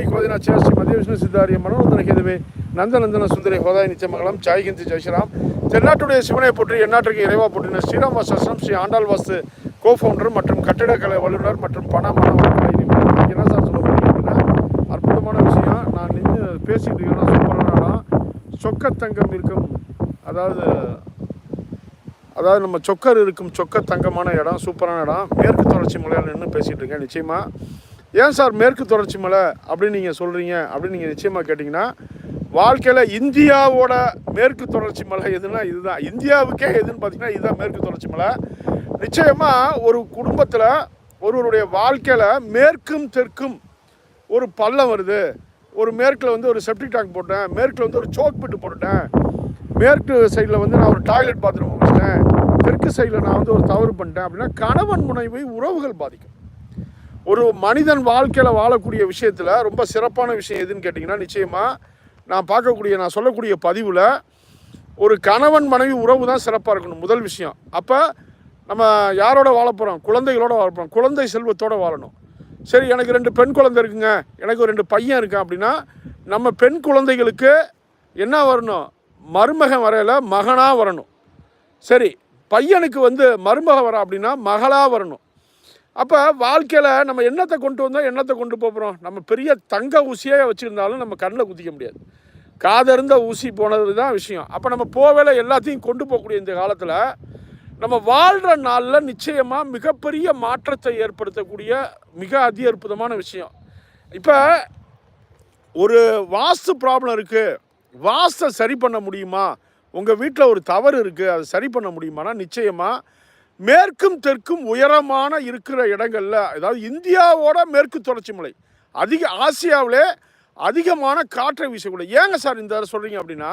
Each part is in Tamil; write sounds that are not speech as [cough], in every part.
ಕೋಟಿ ಕೋದಿನ ಶ್ರೀ ಮಧ್ಯ ವಿಷ್ಣು ಸಿದ್ಧಾರ್ಯ ಮನೋರಂಜನ கேதுவே நந்தநந்தன சுந்தரி ஹோதாய் நிச்சயமங்கலம் ஜாய்கிந்தி ஜெய்ஸ்ராம் தென்னாட்டுடைய சிவனை போற்றி எந்நாட்டுக்கு இறைவா போற்றின ஸ்ரீராம் வாசம் ஸ்ரீ ஆண்டாள் வாஸ்து கோ ஃபவுண்டர் மற்றும் கட்டிடக்கலை வல்லுநர் மற்றும் பண மன என்ன சார் சொல்ல போறீங்கன்னா அற்புதமான விஷயம் நான் நின்று பேசிட்டு இருக்கேன்னா சூப்பரான இடம் சொக்கத்தங்கம் இருக்கும் அதாவது அதாவது நம்ம சொக்கர் இருக்கும் சொக்க தங்கமான இடம் சூப்பரான இடம் மேற்கு தொடர்ச்சி மலையில் நின்று பேசிகிட்டு இருக்கேன் நிச்சயமாக ஏன் சார் மேற்கு தொடர்ச்சி மலை அப்படின்னு நீங்கள் சொல்கிறீங்க அப்படின்னு நீங்கள் நிச்சயமாக கேட்டிங்கன்னா வாழ்க்கையில் இந்தியாவோட மேற்கு தொடர்ச்சி மலை எதுனா இதுதான். இந்தியாவுக்கே எதுன்னு பார்த்தீங்கன்னா இதுதான் மேற்கு தொடர்ச்சி மலை. நிச்சயமாக ஒரு குடும்பத்தில் ஒருவருடைய வாழ்க்கையில் மேற்கும் தெற்கும் ஒரு பள்ளம் வருது. ஒரு மேற்கில் வந்து ஒரு செப்டிக் டேங்க் போட்டேன் மேற்கில் வந்து ஒரு சோக் பிட்டு போட்டுட்டேன். மேற்கு சைடில் வந்து நான் ஒரு டாய்லெட் பாத்ரூம் வச்சிட்டேன். தெற்கு சைடில் நான் வந்து ஒரு தவறு பண்ணிட்டேன் அப்படின்னா கணவன் முனைவை உறவுகள் பாதிக்கும். ஒரு மனிதன் வாழ்க்கையில் வாழக்கூடிய விஷயத்தில் ரொம்ப சிறப்பான விஷயம் எதுன்னு கேட்டிங்கன்னா நிச்சயமாக நான் பார்க்கக்கூடிய நான் சொல்லக்கூடிய பதிவில் ஒரு கணவன் மனைவி உறவு தான் சிறப்பாக இருக்கணும் முதல் விஷயம். அப்போ நம்ம யாரோட வாழ போகிறோம் குழந்தைகளோட வாழ போகிறோம் குழந்தை செல்வத்தோடு வாழணும். சரி எனக்கு ரெண்டு பெண் குழந்தை இருக்குங்க எனக்கு ஒரு ரெண்டு பையன் இருக்கான் அப்படின்னா நம்ம பெண் குழந்தைகளுக்கு என்ன வரணும்? மருமகன் வரையில் மகனாக வரணும். சரி பையனுக்கு வந்து மருமக வர அப்படின்னா மகளாக வரணும். அப்போ வாழ்க்கையில் நம்ம எண்ணத்தை கொண்டு வந்தால் எண்ணத்தை கொண்டு போகிறோம் நம்ம பெரிய தங்க ஊசியாக வச்சுருந்தாலும் நம்ம கண்ணில் குதிக்க முடியாது. காதறிந்த ஊசி போனது தான் விஷயம். அப்போ நம்ம போவேல எல்லாத்தையும் கொண்டு போகக்கூடிய இந்த காலத்தில் நம்ம வாழ்கிற நாளில் நிச்சயமாக மிகப்பெரிய மாற்றத்தை ஏற்படுத்தக்கூடிய மிக அதி அற்புதமான விஷயம். இப்போ ஒரு வாஸ்து ப்ராப்ளம் இருக்குது வாஸ்தை சரி பண்ண முடியுமா? உங்கள் வீட்டில் ஒரு தவறு இருக்குது அதை சரி பண்ண முடியுமானா? நிச்சயமாக மேற்கும் தெற்கும் உயரமான இருக்கிற இடங்களில் அதாவது இந்தியாவோட மேற்கு தொடர்ச்சி மலை அதிக ஆசியாவிலே அதிகமான காற்றை வீசக்கூடிய ஏங்க சார் இந்த சொல்கிறீங்க அப்படின்னா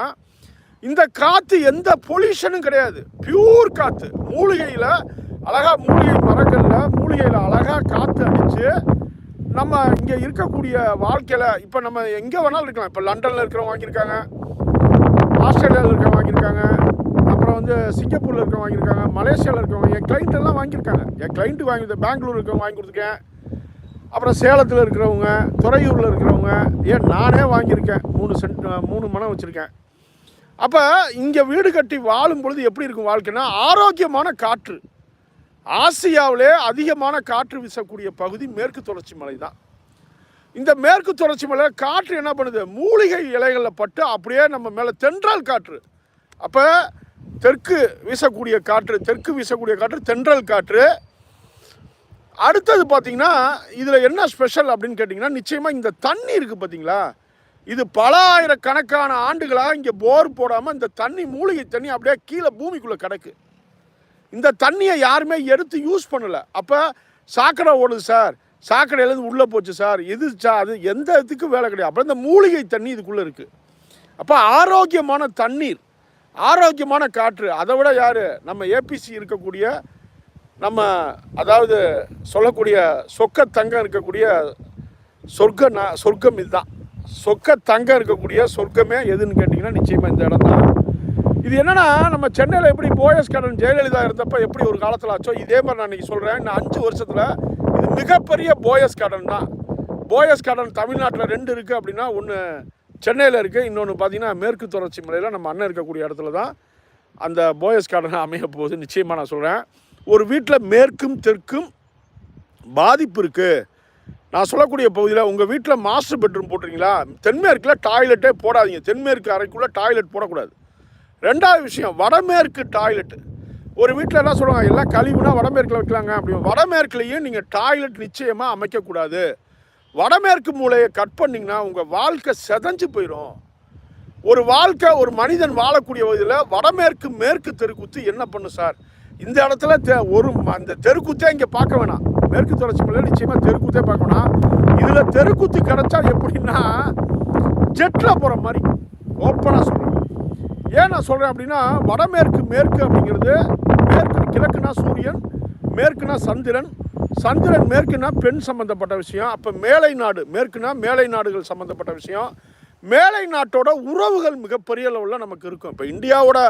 இந்த காற்று எந்த பொல்யூஷனும் கிடையாது. பியூர் காற்று மூலிகையில் அழகாக மூலிகை மரங்களில் மூலிகையில் அழகாக காற்று அடித்து நம்ம இங்கே இருக்கக்கூடிய வாழ்க்கையில் இப்போ நம்ம எங்கே வேணாலும் இருக்கலாம். இப்போ லண்டனில் இருக்கிறவங்க வாங்கியிருக்காங்க ஆஸ்திரேலியாவில் இருக்கிறவங்க வாங்கியிருக்காங்க அப்புறம் வந்து சிங்கப்பூரில் இருக்கவங்க வாங்கியிருக்காங்க மலேசியாவில் இருக்கவங்க என் கிளைண்ட்டெல்லாம் எல்லாம் வாங்கியிருக்காங்க. என் கிளைண்ட்டு வாங்கி பெங்களூர் இருக்கவங்க வாங்கி கொடுத்துருக்கேன் அப்புறம் சேலத்தில் இருக்கிறவங்க துறையூரில் இருக்கிறவங்க ஏன் நானே வாங்கியிருக்கேன். மூணு சென்ட் மூணு மனம் வச்சுருக்கேன். அப்போ இங்கே வீடு கட்டி வாழும் பொழுது எப்படி இருக்கும் வாழ்க்கைன்னா ஆரோக்கியமான காற்று. ஆசியாவிலே அதிகமான காற்று வீசக்கூடிய பகுதி மேற்கு தொடர்ச்சி மலை தான். இந்த மேற்கு தொடர்ச்சி மலையில் காற்று என்ன பண்ணுது? மூலிகை இலைகளில் பட்டு அப்படியே நம்ம மேலே தென்றல் காற்று. அப்போ தெற்கு வீசக்கூடிய காற்று தெற்கு வீசக்கூடிய காற்று தென்றல் காற்று. அடுத்தது பார்த்தீங்கன்னா இதில் என்ன ஸ்பெஷல் அப்படின்னு கேட்டிங்கன்னா நிச்சயமாக இந்த தண்ணி இருக்குது பார்த்திங்களா இது பல ஆயிரக்கணக்கான ஆண்டுகளாக இங்கே போர் போடாமல் இந்த தண்ணி மூலிகை தண்ணி அப்படியே கீழே பூமிக்குள்ளே கிடக்கு. இந்த தண்ணியை யாருமே எடுத்து யூஸ் பண்ணலை. அப்போ சாக்கடை ஓடுது சார். சாக்கடையிலேருந்து உள்ளே போச்சு சார். இது சா அது எந்த இதுக்கும் வேலை கிடையாது. அப்புறம் இந்த மூலிகை தண்ணி இதுக்குள்ளே இருக்குது அப்போ ஆரோக்கியமான தண்ணீர் ஆரோக்கியமான காற்று அதை விட யார்? நம்ம ஏபிசி இருக்கக்கூடிய நம்ம அதாவது சொல்லக்கூடிய சொக்க தங்கம் இருக்கக்கூடிய சொர்க்க ந சொர்க்கம் இதுதான். சொக்க தங்கம் இருக்கக்கூடிய சொர்க்கமே எதுன்னு கேட்டிங்கன்னா நிச்சயமாக இந்த இடம் தான் இது என்னென்னா நம்ம சென்னையில் எப்படி போயஸ் கடன் ஜெயலலிதா இருந்தப்ப எப்படி ஒரு காலத்தில் ஆச்சோ இதே மாதிரி நான் இன்னைக்கு சொல்கிறேன் இன்னும் அஞ்சு வருஷத்தில் இது மிகப்பெரிய போயஸ் கடன் தான். போயஸ் கடன் தமிழ்நாட்டில் ரெண்டு இருக்குது அப்படின்னா ஒன்று சென்னையில் இருக்குது இன்னொன்று பார்த்தீங்கன்னா மேற்கு தொடர்ச்சி மலையில் நம்ம அண்ணன் இருக்கக்கூடிய இடத்துல தான் அந்த போயஸ் கார்டன் அமைய போகுது. நிச்சயமாக நான் சொல்கிறேன் ஒரு வீட்டில் மேற்கும் தெற்கும் பாதிப்பு இருக்குது நான் சொல்லக்கூடிய பகுதியில் உங்கள் வீட்டில் மாஸ்டர் பெட்ரூம் போட்டுறீங்களா தென்மேற்கில் டாய்லெட்டே போடாதீங்க. தென்மேற்கு அறைக்குள்ளே டாய்லெட் போடக்கூடாது. ரெண்டாவது விஷயம் வடமேற்கு டாய்லெட்டு ஒரு வீட்டில் என்ன சொல்லுவாங்க? எல்லாம் கழிவுனா வடமேற்கில் வைக்கலாங்க அப்படி வடமேற்குலேயும் நீங்கள் டாய்லெட் நிச்சயமாக அமைக்கக்கூடாது. வடமேற்கு மூலையை கட் பண்ணிங்கன்னா உங்கள் வாழ்க்கை செதஞ்சு போயிடும் ஒரு வாழ்க்கை ஒரு மனிதன் வாழக்கூடிய வகையில் வடமேற்கு மேற்கு தெருக்குத்து என்ன பண்ணும் சார்? இந்த இடத்துல தெ- ஒரு அந்த தெருக்குத்தே இங்கே பார்க்க வேணாம். மேற்கு தொடர்ச்சி மலையில் நிச்சயமாக தெருக்குத்தே பார்க்க வேணாம். இதில் தெருக்குத்து கிடச்சா எப்படின்னா ஜெட்டில் போகிற மாதிரி. ஓப்பனாக சொல்கிறேன் ஏன் நான் சொல்கிறேன் அப்படின்னா வடமேற்கு மேற்கு அப்படிங்கிறது மேற்கு கிழக்குனா சூரியன் மேற்குனா சந்திரன் சந்திரன் மேற்குனா பெண் சம்பந்தப்பட்ட விஷயம் அப்போ மேலை நாடு மேற்குனா மேலை நாடுகள் சம்மந்தப்பட்ட விஷயம். மேலை நாட்டோட உறவுகள் மிகப்பெரிய அளவில் நமக்கு இருக்கும். இப்போ இந்தியாவோட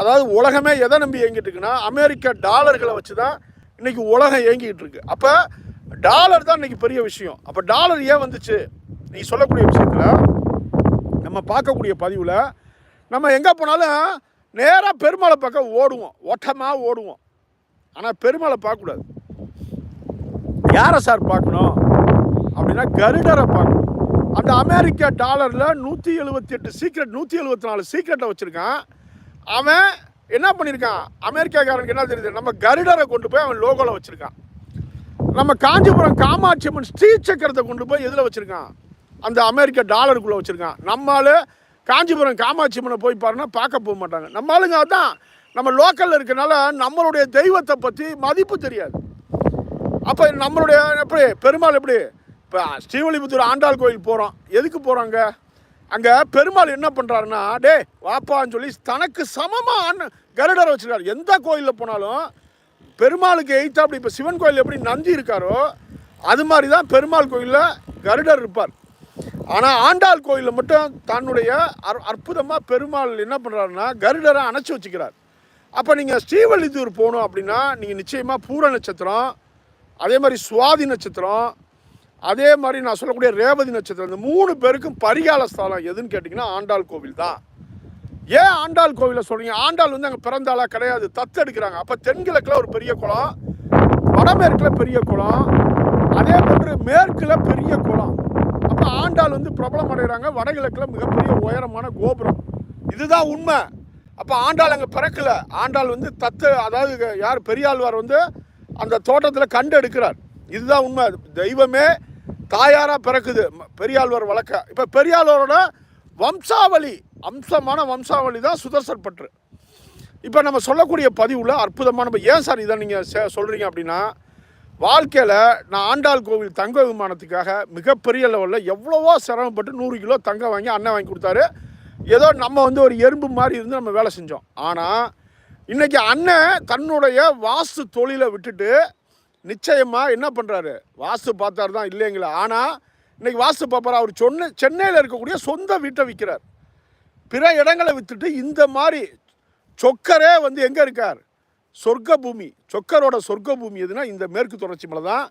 அதாவது உலகமே எதை நம்பி இயங்கிட்டு இருக்குன்னா அமெரிக்க டாலர்களை வச்சு தான் இன்னைக்கு உலகம் இயங்கிக்கிட்டு இருக்கு. அப்போ டாலர் தான் இன்றைக்கி பெரிய விஷயம். அப்போ டாலர் ஏன் வந்துச்சு? நீ சொல்லக்கூடிய விஷயத்தில் நம்ம பார்க்கக்கூடிய பதிவில் நம்ம எங்கே போனாலும் நேராக பெருமாளை பக்கம் ஓடுவோம். ஓட்டமாக ஓடுவோம். ஆனால் பெருமாளை பார்க்கக்கூடாது. யாரை சார் பார்க்கணும்? அப்படின்னா கருடரை பார்க்கணும். அந்த அமெரிக்க டாலரில் நூற்றி எழுபத்தி எட்டு சீக்ரெட் நூற்றி எழுபத்தி நாலு சீக்ரெட்டை வச்சுருக்கான். அவன் என்ன பண்ணியிருக்கான் அமெரிக்காக்காரனுக்கு என்ன தெரியுது? நம்ம கருடரை கொண்டு போய் அவன் லோகோவில் வச்சுருக்கான். நம்ம காஞ்சிபுரம் காமாட்சி அம்மன் ஸ்ரீ சக்கரத்தை கொண்டு போய் எதில் வச்சுருக்கான்? அந்த அமெரிக்க டாலருக்குள்ளே வச்சுருக்கான். நம்மால் காஞ்சிபுரம் காமாட்சி அம்மனை போய் பாருன்னா பார்க்க போக மாட்டாங்க. நம்ம ஆளுங்க அதான். நம்ம லோக்கலில் இருக்கனால நம்மளுடைய தெய்வத்தை பற்றி மதிப்பு தெரியாது. அப்போ நம்மளுடைய எப்படி பெருமாள் எப்படி? இப்போ ஸ்ரீவல்லிபுத்தூர் ஆண்டாள் கோயில் போகிறோம் எதுக்கு போகிறாங்க அங்கே? பெருமாள் என்ன பண்ணுறாருன்னா டே வாப்பான்னு சொல்லி தனக்கு சமமாக கருடரை வச்சுருக்காரு. எந்த கோயிலில் போனாலும் பெருமாளுக்கு எய்த்தா அப்படி இப்போ சிவன் கோயில் எப்படி நந்தி இருக்காரோ அது மாதிரி தான் பெருமாள் கோயிலில் கருடர் இருப்பார். ஆனால் ஆண்டாள் கோயிலில் மட்டும் தன்னுடைய அற் அற்புதமாக பெருமாள் என்ன பண்ணுறாருன்னா கருடரை அணைச்சி வச்சுக்கிறார். அப்போ நீங்கள் ஸ்ரீவல்லித்தூர் போகணும் அப்படின்னா நீங்கள் நிச்சயமாக பூர நட்சத்திரம் அதே மாதிரி சுவாதி நட்சத்திரம் அதே மாதிரி நான் சொல்லக்கூடிய ரேவதி நட்சத்திரம் இந்த மூணு பேருக்கும் பரிகால ஸ்தலம் எதுன்னு கேட்டிங்கன்னா ஆண்டாள் கோவில் தான். ஏன் ஆண்டாள் கோவிலை சொல்கிறீங்க ஆண்டாள் வந்து அங்கே பிறந்தாளா கிடையாது. தத்து எடுக்கிறாங்க. அப்போ தென்கிழக்கில் ஒரு பெரிய குளம் வடமேற்கில் பெரிய குளம் அதே போன்று மேற்கில் பெரிய குளம். அப்போ ஆண்டாள் வந்து பிரபலம் அடைகிறாங்க. வடகிழக்கில் மிகப்பெரிய உயரமான கோபுரம். இதுதான் உண்மை. அப்போ ஆண்டாள் அங்கே பிறக்கல. ஆண்டாள் வந்து தத்து அதாவது யார் பெரியாழ்வார் வந்து அந்த தோட்டத்தில் கண்டு எடுக்கிறார். இதுதான் உண்மை. தெய்வமே தாயாராக பிறக்குது. ம- பெரியாழ்வார் வழக்க. இப்போ பெரியாழ்வாரோட வம்சாவளி அம்சமான வம்சாவளி தான் சுதர்சன் பற்று. இப்போ நம்ம சொல்லக்கூடிய பதிவில் அற்புதமான ஏன் சார் இதை நீங்கள் சே சொல்கிறீங்க அப்படின்னா வாழ்க்கையில் நான் ஆண்டாள் கோவில் தங்க விமானத்துக்காக மிகப்பெரிய லெவலில் எவ்வளவோ சிரமப்பட்டு நூறு கிலோ தங்கம் வாங்கி அண்ணன் வாங்கி கொடுத்தாரு. ஏதோ நம்ம வந்து ஒரு எறும்பு மாதிரி இருந்து நம்ம வேலை செஞ்சோம். ஆனால் இன்றைக்கி அண்ணன் தன்னுடைய வாஸ்து தொழிலை விட்டுட்டு நிச்சயமாக என்ன பண்ணுறாரு வாஸ்து பார்த்தாரு தான் இல்லைங்களா. ஆனால் இன்றைக்கி வாஸ்து பார்ப்பார். அவர் சொன்ன சென்னையில் இருக்கக்கூடிய சொந்த வீட்டை விற்கிறார் பிற இடங்களை விற்றுட்டு இந்த மாதிரி சொக்கரே வந்து எங்கே இருக்கார்? சொர்க்க பூமி சொக்கரோட சொர்க்க பூமி எதுனா இந்த மேற்கு தொடர்ச்சி மலை தான்.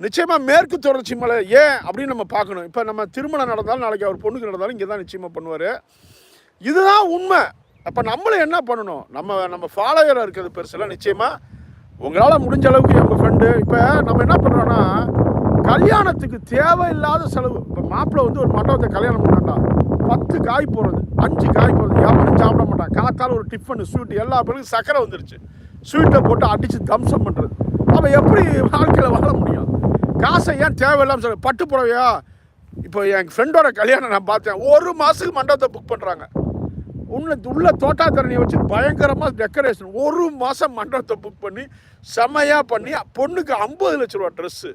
நிச்சயமாக மேற்கு தொடர்ச்சி மலை ஏன் அப்படின்னு நம்ம பார்க்கணும். இப்போ நம்ம திருமணம் நடந்தாலும் நாளைக்கு அவர் பொண்ணுக்கு நடந்தாலும் இங்கே தான் நிச்சயமாக பண்ணுவார். இதுதான் உண்மை. அப்போ நம்மளும் என்ன பண்ணணும்? நம்ம நம்ம ஃபாலோயராக இருக்கிறது பெருசெல்லாம் நிச்சயமாக உங்களால் முடிஞ்ச அளவுக்கு எங்கள் ஃப்ரெண்டு இப்போ நம்ம என்ன பண்ணுறோன்னா கல்யாணத்துக்கு தேவையில்லாத செலவு. இப்போ மாப்பிள்ளை வந்து ஒரு மண்டபத்தை கல்யாணம் பண்ணாண்டா பத்து காய் போடுறது அஞ்சு காய் போடுறது எவனும் சாப்பிட மாட்டான் காத்தால் ஒரு டிஃபன் ஸ்வீட் எல்லா பேருக்கும் சக்கரை வந்துருச்சு. ஸ்வீட்டை போட்டு அடித்து தம்சம் பண்ணுறது அப்போ எப்படி வாழ்க்கையில் வாழ முடியும்? காசை ஏன் தேவையில்லாமல் சொல்ல பட்டு புடவையா? இப்போ என் ஃப்ரெண்டோட கல்யாணம் நான் பார்த்தேன். ஒரு மாதத்துக்கு மண்டபத்தை புக் பண்ணுறாங்க உள்ள உள்ள தோட்டாத்தரணியை வச்சு பயங்கரமாக டெக்கரேஷன் ஒரு மாதம் மண்டபத்தை புக் பண்ணி செமையாக பண்ணி பொண்ணுக்கு ஐம்பது லட்ச ரூபா ட்ரெஸ்ஸு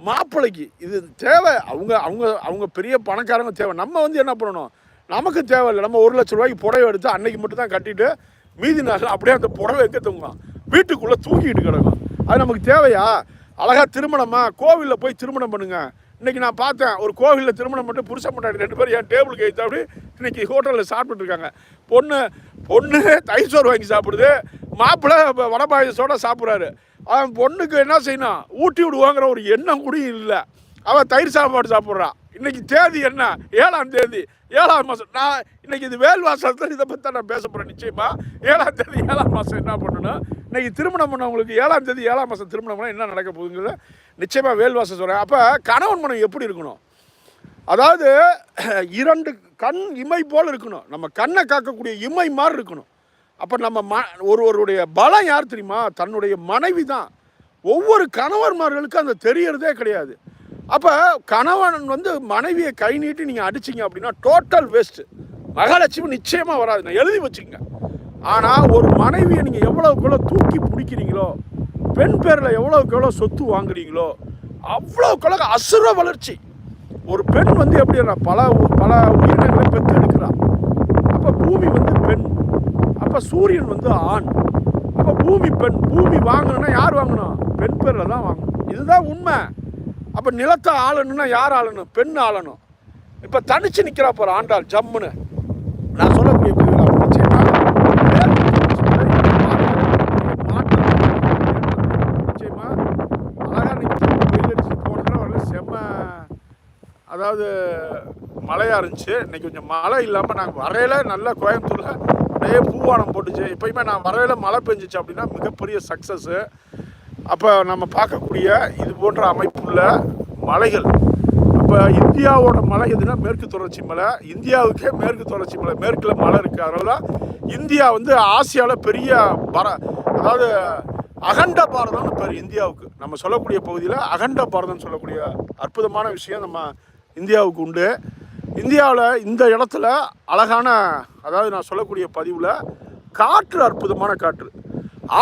மாப்பிள்ளைக்கு இது தேவை. அவங்க அவங்க அவங்க பெரிய பணக்காரங்க தேவை. நம்ம வந்து என்ன பண்ணணும்? நமக்கு தேவையில்லை நம்ம ஒரு லட்ச ரூபாய்க்கு புடவை எடுத்து அன்னைக்கு மட்டும் தான் கட்டிட்டு மீதி நாள் அப்படியே அந்த புடவை எங்கே தூங்கலாம் வீட்டுக்குள்ளே தூங்கிட்டு கிடக்கும். அது நமக்கு தேவையா? அழகாக திருமணமா? கோவிலில் போய் திருமணம் பண்ணுங்கள் இன்றைக்கி நான் பார்த்தேன் ஒரு கோவிலில் திருமணம் மட்டும் புருஷன் முன்னாடி ரெண்டு பேரும் என் டேபிளுக்கு எடுத்து அப்படி இன்றைக்கி ஹோட்டலில் சாப்பிட்டுட்டு இருக்காங்க. பொண்ணு பொண்ணு தயிர் சோறு வாங்கி சாப்பிடுது. மாப்பிள்ளை வடை பாயசத்தோட சாப்பிட்றாரு. அவன் பொண்ணுக்கு என்ன செய்யணும்? ஊட்டி விடுவாங்கிற ஒரு எண்ணம் கூட இல்லை. அவன் தயிர் சாப்பாடு சாப்பிட்றான் இன்னைக்கு தேதி என்ன? ஏழாம் தேதி. ஏழாம் மாதம் நான் இன்னைக்கு இது வேல்வாசத்தில் இதை பற்றி நான் பேச போகிறேன் நிச்சயமா? ஏழாம் தேதி ஏழாம் மாதம் என்ன பண்ணணும்? இன்னைக்கு திருமணம் பண்ணவங்களுக்கு ஏழாம் தேதி ஏழாம் மாதம் திருமணம் பண்ணால் என்ன நடக்க போகுதுங்கிறத நிச்சயமாக வேல்வாசம் சொல்கிறேன் அப்போ கணவன் மனம் எப்படி இருக்கணும்? அதாவது இரண்டு கண் இமை போல் இருக்கணும். நம்ம கண்ணை காக்கக்கூடிய இமை மாதிரி இருக்கணும். அப்போ நம்ம ம ஒருவருடைய பலம் யார் தெரியுமா? தன்னுடைய மனைவி தான் ஒவ்வொரு கணவர்மார்களுக்கும் அந்த தெரியறதே கிடையாது. அப்போ கணவன் வந்து மனைவியை கை நீட்டி நீங்கள் அடிச்சிங்க அப்படின்னா டோட்டல் வேஸ்ட்டு மகாலட்சுமி நிச்சயமாக வராது. நான் எழுதி வச்சுக்கங்க. ஆனால் ஒரு மனைவியை நீங்கள் எவ்வளோக்கு எவ்வளோ தூக்கி பிடிக்கிறீங்களோ பெண் பேரில் எவ்வளோக்கு எவ்வளோ சொத்து வாங்குறீங்களோ அவ்வளோக்கு அசுர வளர்ச்சி. ஒரு பெண் வந்து எப்படின்னா பல உ- பல உயிரினங்களை பெற்று பெற்றெடுக்கிறா அப்போ பூமி வந்து பெண். அப்போ சூரியன் வந்து ஆண். அப்போ பூமி பெண். பூமி வாங்கணும்னா யார் வாங்கணும்? பெண் பேரில் தான் வாங்கணும். இதுதான் உண்மை. அப்போ நிலத்தை ஆளணும்னா யார் ஆளணும்? பெண் ஆளணும். இப்போ தனிச்சு நிற்கிறா போகிற ஆண்டாள் ஜம்முன்னு. நான் சொல்லக்கூடிய பதில் அப்ப செம்ம அதாவது மழையாக இருந்துச்சு. இன்றைக்கி கொஞ்சம் மழை இல்லாமல் நாங்கள் வரையில நல்லா கோயம்புத்தூரில் நிறைய பூவானம் போட்டுச்சு. எப்பயுமே நான் வரையில் மழை பெஞ்சிச்சு அப்படின்னா மிகப்பெரிய சக்ஸஸ்ஸு அப்போ நம்ம பார்க்கக்கூடிய இது போன்ற அமைப்புள்ள மலைகள். இப்போ இந்தியாவோட மலை எதுனா மேற்கு தொடர்ச்சி மலை. இந்தியாவுக்கே மேற்கு தொடர்ச்சி மலை. மேற்கில் மலை இருக்குது அதனால இந்தியா வந்து ஆசியாவில் பெரிய பர அதாவது அகண்ட பாரதம்னு பேர் இந்தியாவுக்கு. நம்ம சொல்லக்கூடிய பகுதியில் அகண்ட பாரதம்னு சொல்லக்கூடிய அற்புதமான விஷயம் நம்ம இந்தியாவுக்கு உண்டு. இந்தியாவில் இந்த இடத்துல அழகான அதாவது நான் சொல்லக்கூடிய பதிவில் காற்று அற்புதமான காற்று.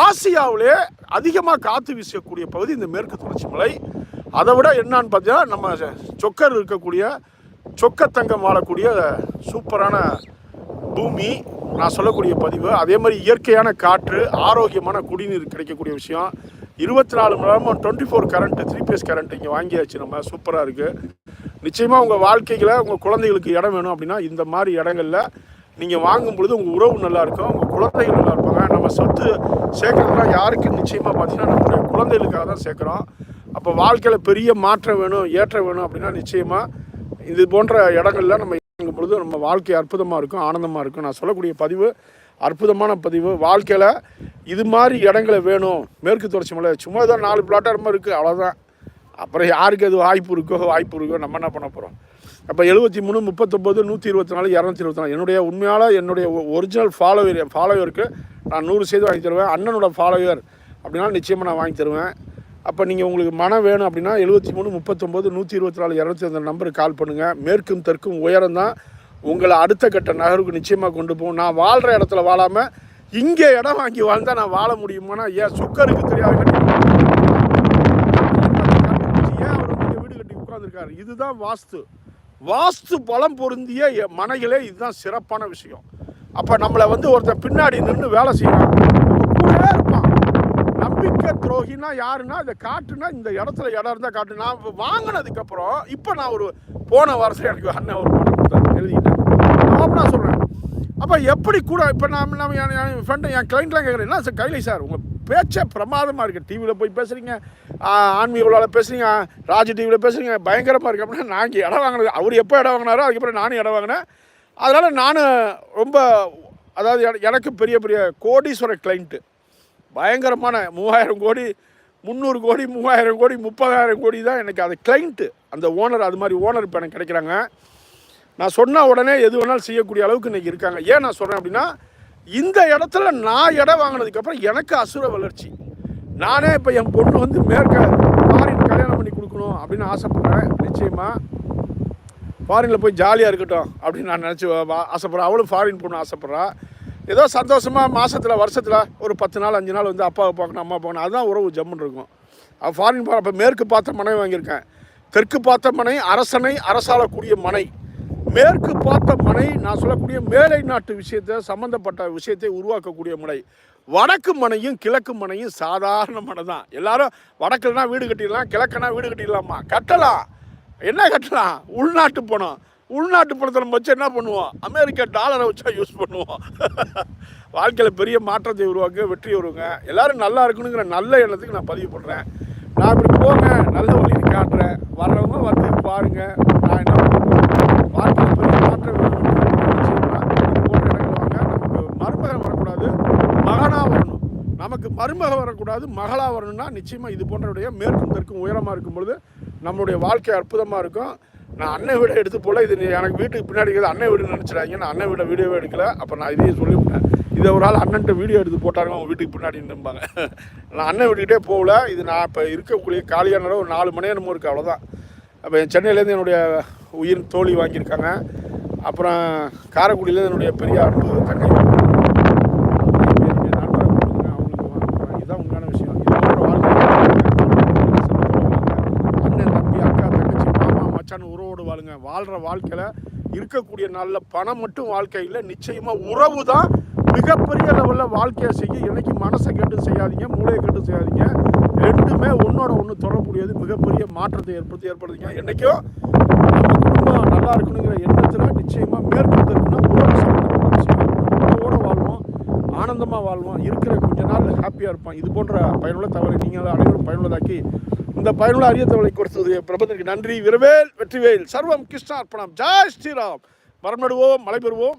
ஆசியாவிலே அதிகமாக காற்று வீசக்கூடிய பகுதி இந்த மேற்கு தொடர்ச்சி மலை. அதை விட என்னான்னு பார்த்தீங்கன்னா நம்ம சொக்கர் இருக்கக்கூடிய சொக்கத்தங்கம் வாழக்கூடிய சூப்பரான பூமி நான் சொல்லக்கூடிய பதிவு. அதே மாதிரி இயற்கையான காற்று ஆரோக்கியமான குடிநீர் கிடைக்கக்கூடிய விஷயம். இருபத்தி நாலு மணி நேரமும் twenty four current three phase current இங்கே வாங்கியாச்சு. நம்ம சூப்பராக இருக்குது நிச்சயமாக உங்கள் வாழ்க்கையில் உங்கள் குழந்தைகளுக்கு இடம் வேணும் அப்படின்னா இந்த மாதிரி இடங்களில் நீங்கள் வாங்கும் பொழுது உங்கள் உறவு நல்லாயிருக்கும் உங்கள் குழந்தைகள் நல்லா இருப்பாங்க. நம்ம சொத்து சேர்க்குறதுலாம் யாருக்கு நிச்சயமாக பார்த்தீங்கன்னா நம்மளுடைய குழந்தைகளுக்காக தான் சேர்க்குறோம். அப்போ வாழ்க்கையில் பெரிய மாற்றம் வேணும் ஏற்றம் வேணும் அப்படின்னா நிச்சயமாக இது போன்ற இடங்கள்ல நம்ம இறங்கும் பொழுது நம்ம வாழ்க்கை அற்புதமாக இருக்கும் ஆனந்தமாக இருக்கும். நான் சொல்லக்கூடிய பதிவு அற்புதமான பதிவு. வாழ்க்கையில் இது மாதிரி இடங்களை வேணும். மேற்கு தொடர்ச்சி மலை சும்மா ஏதோ நாலு பிளாட்டாரமாக இருக்குது அவ்வளோதான் அப்புறம் யாருக்கு அது வாய்ப்பு இருக்கோ வாய்ப்பு இருக்கோ நம்ம என்ன பண்ண போகிறோம் அப்போ எழுபத்தி மூணு முப்பத்தொம்போது நூற்றி இருபத்தி நாலு இரநூத்தி இருபத்தி நாலு. என்னுடைய உண்மையால் என்னுடைய ஒரிஜினல் ஃபாலோவர் என் ஃபாலோவருக்கு நான் நூறு செய்து வாங்கி தருவேன். அண்ணனோட ஃபாலோவர் அப்படின்னா நிச்சயமாக நான் வாங்கி தருவேன். அப்போ நீங்கள் உங்களுக்கு மனம் வேணும் அப்படின்னா எழுபத்தி மூணு முப்பத்தொம்போது நூற்றி இருபத்தி நாலு இரநூத்தி அந்த நம்பருக்கு கால் பண்ணுங்கள் மேற்கும் தெற்கும் உயரம் தான். உங்களை அடுத்த கட்ட நகருக்கு நிச்சயமாக கொண்டு போகும் நான் வாழ்கிற இடத்துல வாழாமல் இங்கே இடம் வாங்கி வாழ்ந்தால் நான் வாழ முடியுமானா ஏன் சுக்கருக்கு தெரியாத ஏன் அவர் வீடு கட்டி உட்காந்துருக்காரு இதுதான் வாஸ்து. வாஸ்து பலம் பொருந்திய எ- மனைகளே இதுதான் சிறப்பான விஷயம். அப்போ நம்மளை வந்து ஒருத்தன் பின்னாடி நின்று வேலை செய்யறான். கூடவே இருப்பான். நம்பிக்கை துரோகினா யாருன்னா இந்த காட்டுனா இந்த இடத்துல இடம் இருந்தால் காட்டு. நான் வாங்கினதுக்கப்புறம் இப்போ நான் ஒரு போன வருஷம் எனக்கு அண்ணன் ஒரு படம் கொடுத்தாரு. எழுதிக்கிட்டேன் அப்போ நான் சொல்கிறேன் அப்போ எப்படி கூட இப்போ நான் நம்ம என் என் ஃப்ரெண்டு என் கிளைண்ட்லாம் கேட்குறேன் என்ன சார் கைலை சார் உங்கள் பேச்சே பிரமாதமாக இருக்குது டிவியில் போய் பேசுகிறீங்க ஆன்மீக விழாவில் பேசுகிறீங்க ராஜ் டிவியில் பேசுகிறீங்க பயங்கரமாக இருக்குது அப்படின்னா நான் இங்கே இடம் வாங்கினது. அவர் எப்போ இடம் வாங்கினாரோ அதுக்கப்புறம் நானும் இடம் வாங்கினேன். அதனால் நான் ரொம்ப அதாவது எனக்கு பெரிய பெரிய கோடீஸ்வர கிளைண்ட்டு பயங்கரமான மூவாயிரம் கோடி முந்நூறு கோடி மூவாயிரம் கோடி முப்பதாயிரம் கோடி தான் எனக்கு அது கிளைண்ட்டு அந்த ஓனர் அது மாதிரி ஓனர் இப்போ எனக்கு கிடைக்கிறாங்க. நான் சொன்ன உடனே எது வேணாலும் செய்யக்கூடிய அளவுக்கு இன்றைக்கி இருக்காங்க. ஏன் நான் சொல்கிறேன் அப்படின்னா இந்த இடத்துல நான் இடம் வாங்கினதுக்கப்புறம் எனக்கு அசுர வளர்ச்சி. நானே இப்போ என் பொண்ணு வந்து மேற்க ஃபாரின் கல்யாணம் பண்ணி கொடுக்கணும் அப்படின்னு ஆசைப்பட்றேன். நிச்சயமாக ஃபாரினில் போய் ஜாலியாக இருக்கட்டும் அப்படின்னு நான் நினச்சி ஆசைப்பட்றேன். அவளும் ஃபாரின் பொண்ணு ஆசைப்பட்றா. ஏதோ சந்தோஷமாக மாதத்தில் வருஷத்தில் ஒரு பத்து நாள் அஞ்சு நாள் வந்து அப்பாவை பார்க்கணும் அம்மா பார்க்கணும். அதுதான் உறவு ஜம்முன்னு இருக்கும். அவள் ஃபாரின் போகிற அப்போ மேற்கு பார்த்த மனை வாங்கியிருக்கேன். தெற்கு பார்த்த மனை அரசனை அரசாளக்கூடிய மனை. மேற்கு பார்த்த மனை நான் சொல்லக்கூடிய மேலை நாட்டு விஷயத்தை சம்மந்தப்பட்ட விஷயத்தை உருவாக்கக்கூடிய மனை. வடக்கு மனையும் கிழக்கு மனையும் சாதாரண மனை தான். எல்லாரும் வடக்குலனா வீடு கட்டிடலாம் கிழக்குனா வீடு கட்டிடலாமா? கட்டலாம். என்ன கட்டலாம்? உள்நாட்டு பணம். உள்நாட்டு பணத்தை நம்ம வச்சு என்ன பண்ணுவோம்? அமெரிக்கா டாலரை வச்சா யூஸ் பண்ணுவோம். [laughs] வாழ்க்கையில் பெரிய மாற்றத்தை உருவாக்க வெற்றி வருவாங்க எல்லாரும் நல்லா இருக்கணுங்கிற நல்ல எண்ணத்துக்கு நான் பதிவு பண்ணுறேன் நான் இப்படி போங்க நல்ல வழியில் காட்டுறேன். வர்றவங்க வந்து பாருங்க நான் என்ன பண்ணுறேன் வாழ்க்கையில் நமக்கு மருமகன் வரக்கூடாது மகனாக வரணும் நமக்கு மருமக வரக்கூடாது மகளாக வரணும்னா நிச்சயமாக இது போன்றவுடைய மேற்கும் தெற்கும் உயரமாக இருக்கும் பொழுது நம்மளுடைய வாழ்க்கை அற்புதமாக இருக்கும் நான் அண்ணன் வீடை எடுத்து போல இது எனக்கு வீட்டுக்கு பின்னாடி இருக்கிறது அண்ணன் வீடு நினச்சிடாங்க நான் அண்ணன் வீடை வீடியோவே எடுக்கல அப்போ நான் இதையும் சொல்லிவிட்டேன் இதை ஒரு ஆள் அண்ணன்ட்ட வீடியோ எடுத்து போட்டாங்க அவங்க வீட்டுக்கு பின்னாடி நான் அண்ணன் வீட்டுக்கிட்டே போகல இது நான் இப்போ இருக்கக்கூடிய காலியான ஒரு நாலு மணி நேரமும் இருக்குது அவ்வளோதான் அப்போ என் சென்னையிலேருந்து என்னுடைய உயிர் தோழி வாங்கியிருக்காங்க. அப்புறம் காரைக்குடியில் என்னுடைய பெரிய அன்பு தங்கை. அவங்களுக்கு இதுதான் உண்மையான விஷயம். அண்ணன் தம்பி அக்கா தங்கச்சி மாமா மச்சான் உறவோடு வாழுங்க. வாழ்கிற வாழ்க்கையில் இருக்கக்கூடிய நாளில் பணம் மட்டும் வாழ்க்கையில் நிச்சயமாக உறவு தான் மிகப்பெரிய லெவலில் வாழ்க்கையை செய்ய என்னைக்கு மனசை கெட்டு செய்யாதீங்க மூளையை கெட்டு செய்யாதீங்க. ரெண்டுமே ஒன்றோட ஒன்று தொடரக்கூடியது மிகப்பெரிய மாற்றத்தை ஏற்படுத்தி ஏற்படுத்திங்க. என்றைக்கும் எல்லாம் நல்லா இருக்கணுங்கிற எண்ணத்தில் நிச்சயமாக மேற்கு தெற்குனா சம்மந்தப்பட்ட விஷயம் வாழ்வோம் ஆனந்தமாக வாழ்வோம் இருக்கிற கொஞ்ச நாள் ஹாப்பியாக இருப்பான் இது போன்ற பயனுள்ள தவறை நீங்கள் அனைவரும் பயனுள்ளதாக்கி இந்த பயனுள்ள அரிய தகவலை கொடுத்தது பிரபந்தனுக்கு நன்றி. விரவேல் வெற்றிவேல். சர்வம் கிருஷ்ணார்ப்பணம் ஜாய் ஸ்ரீராம். மரம் நடுவோம் மழை பெறுவோம்.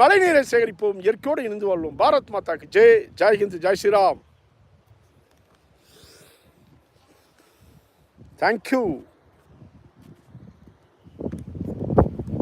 மழை நீரை சேகரிப்போம். இயற்கையோடு இணைந்து வாழ்வோம். பாரத் மாதாக்கு ஜெய். ஜாய் ஹிந்த் ஜெய் ஸ்ரீராம். Thank you